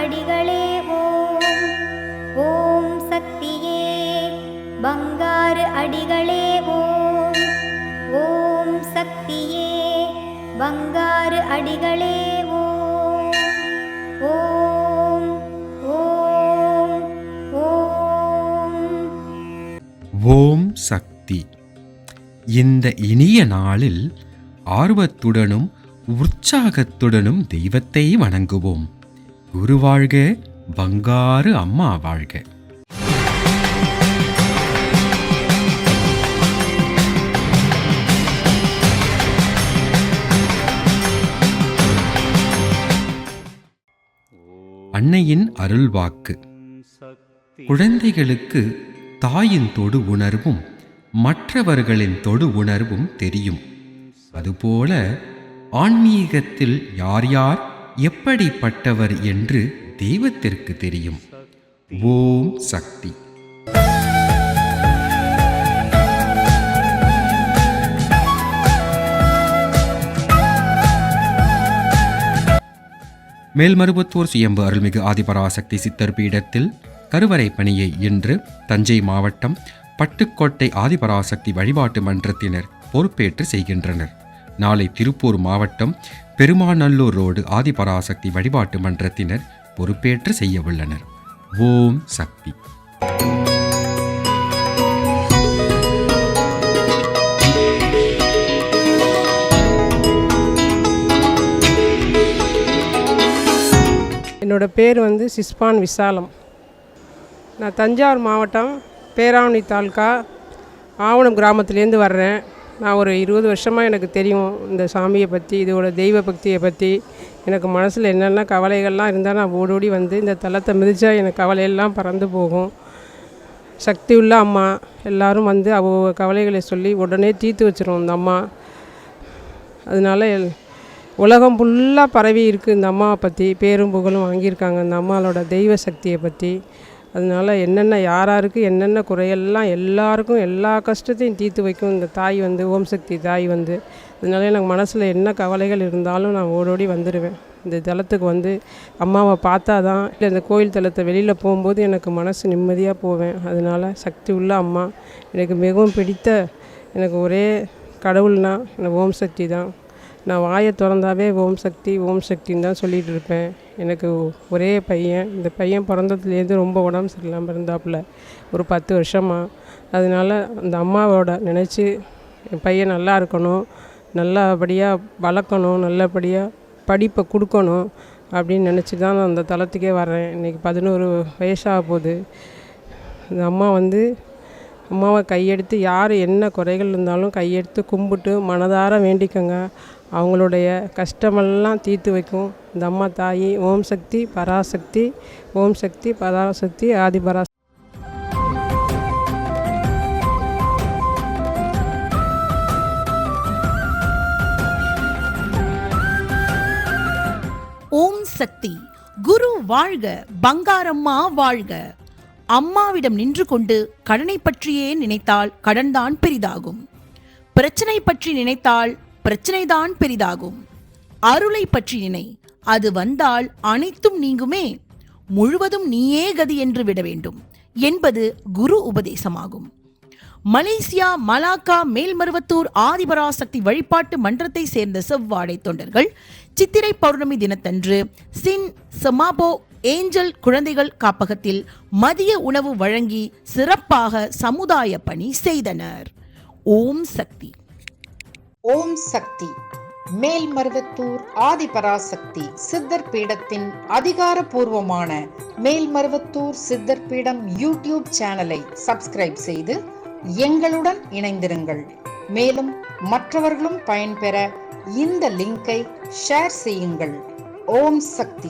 அடிகளே ஓம். ஓம் சக்தியே பங்காரு அடிகளே ஓம். ஓம் சக்தியே பங்காரு அடிகளே ஓம். ஓம் ஓம் ஓம். ஓம் சக்தி. இந்த இனிய நாளில் ஆர்வத்துடனும் உற்சாகத்துடனும் தெய்வத்தை வணங்குவோம். குரு வாழ்க பங்காரு அம்மா வாழ்க. அன்னையின் அருள்வாக்கு. குழந்தைகளுக்கு தாயின் தொடு உணர்வும் மற்றவர்களின் தொடு உணர்வும் தெரியும். அதுபோல ஆன்மீகத்தில் யார் யார் எப்படிப்பட்டவர் என்று தெய்வத்திற்கு தெரியும். ஓம் சக்தி. மேல்மருவத்தூர் சுயம்பு அருள்மிகு ஆதிபராசக்தி சித்தர் பீடத்தில் கருவறை பணியை இன்று தஞ்சை மாவட்டம் பட்டுக்கோட்டை ஆதிபராசக்தி வழிபாட்டு மன்றத்தினர் பொறுப்பேற்று செய்கின்றனர். நாளை திருப்பூர் மாவட்டம் பெருமாநல்லூர் ரோடு ஆதிபராசக்தி வழிபாட்டு மன்றத்தினர் பொறுப்பேற்று செய்ய உள்ளனர் ஓம் சக்தி. என்னோடய பேர் வந்து சிஸ்பான் விசாலம். நான் தஞ்சாவூர் மாவட்டம் பேராவணி தாலுக்கா ஆவணம் கிராமத்துலேருந்து வர்றேன். நான் ஒரு இருபது வருஷமாக எனக்கு தெரியும் இந்த சாமியை பற்றி இதோட தெய்வ பக்தியை பற்றி எனக்கு மனசில் என்னென்ன கவலைகள்லாம் இருந்தால் நான் ஓடி ஓடி வந்து இந்த தளத்தை மிதித்தா எனக்கு கவலையெல்லாம் பறந்து போகும். சக்தி உள்ள அம்மா எல்லாரும் வந்து அவ கவலைகளை சொல்லி உடனே தீர்த்து வச்சிரும் இந்த அம்மா. அதனால எல்- உலகம் ஃபுல்லாக பரவி இருக்குது இந்த அம்மாவை பற்றி பேரும் புகழும் வாங்கியிருக்காங்க இந்த அம்மாவோட தெய்வ சக்தியை பற்றி அதனால என்னென்ன யாராருக்கு என்னென்ன குறையெல்லாம் எல்லாருக்கும் எல்லா கஷ்டத்தையும் தீர்த்து வைக்கும் இந்த தாய் வந்து ஓம் சக்தி தாய் வந்து. அதனால எனக்கு மனசில் என்ன கவலைகள் இருந்தாலும் நான் ஓடோடி வந்துடுவேன் இந்த தலத்துக்கு வந்து அம்மாவை பார்த்தா தான் இல்லை இந்த கோயில் தலத்தை வெளியில் போகும்போது எனக்கு மனசு நிம்மதியாக போவேன். அதனால சக்தி உள்ள அம்மா. எனக்கு மிகவும் பிடித்த எனக்கு ஒரே கடவுள்னால் எனக்கு ஓம் சக்தி தான். நான் வாயை திறந்தாவே ஓம் சக்தி ஓம் சக்தின்னு தான் சொல்லிகிட்டு இருப்பேன். எனக்கு ஒரே பையன். இந்த பையன் பிறந்ததுலேருந்து ரொம்ப உடம்பு சரியில்லாமல் இருந்தாப்புல. ஒரு பத்து வருஷமாக அதனால அந்த அம்மாவோட நினச்சி என் பையன் நல்லா இருக்கணும் நல்லபடியாக வளர்க்கணும் நல்லபடியாக படிப்பை கொடுக்கணும் அப்படின்னு நினச்சி தான் நான் அந்த தளத்துக்கே வரேன் இன்றைக்கி பதினோரு வயசாக போகுது இந்த அம்மா வந்து அம்மாவை கையெடுத்து யார் என்ன குறைகள் இருந்தாலும் கையெடுத்து கும்பிட்டு மனதார வேண்டிக்கோங்க. அவங்களுடைய கஷ்டமெல்லாம் தீர்த்து வைக்கும். இந்த அம்மா தாயி ஓம் சக்தி பராசக்தி ஓம் சக்தி பராசக்தி ஆதிபரா ஓம் சக்தி. குரு வாழ்க பங்காரம்மா வாழ்க. அம்மாவிடம் நின்று கொண்டு கடனை பற்றியே நினைத்தால் கடன்தான் பெரிதாகும். பிரச்சனை பற்றி நினைத்தால் பிரச்சனைதான் பெரிதாகும். அருளை பற்றி நினை அது வந்தால் அனைத்தும் நீங்குமே. முழுவதும் நீயே கதி என்று விட வேண்டும் என்பது குரு உபதேசமாகும். மலேசியா மலாக்கா மேல்மருவத்தூர் ஆதிபராசக்தி வழிபாட்டு மன்றத்தை சேர்ந்த செவ்வாடை தொண்டர்கள் சித்திரை பௌர்ணமி தினத்தன்று சின் சமாபோ ஏஞ்சல் குழந்தைகள் காப்பகத்தில் மதிய உணவு வழங்கி சிறப்பாக சமுதாய பணி செய்தனர். ஓம் சக்தி. ஓம் சக்தி. மேல்மருவத்தூர் ஆதிபராசக்தி சித்தர் பீடத்தின் அதிகாரப்பூர்வமான மேல்மருவத்தூர் சித்தர் பீடம் யூடியூப் சேனலை சப்ஸ்கிரைப் செய்து எங்களுடன் இணைந்திருங்கள். மேலும் மற்றவர்களும் பயன்பெற இந்த லிங்கை ஷேர் செய்யுங்கள். ஓம் சக்தி.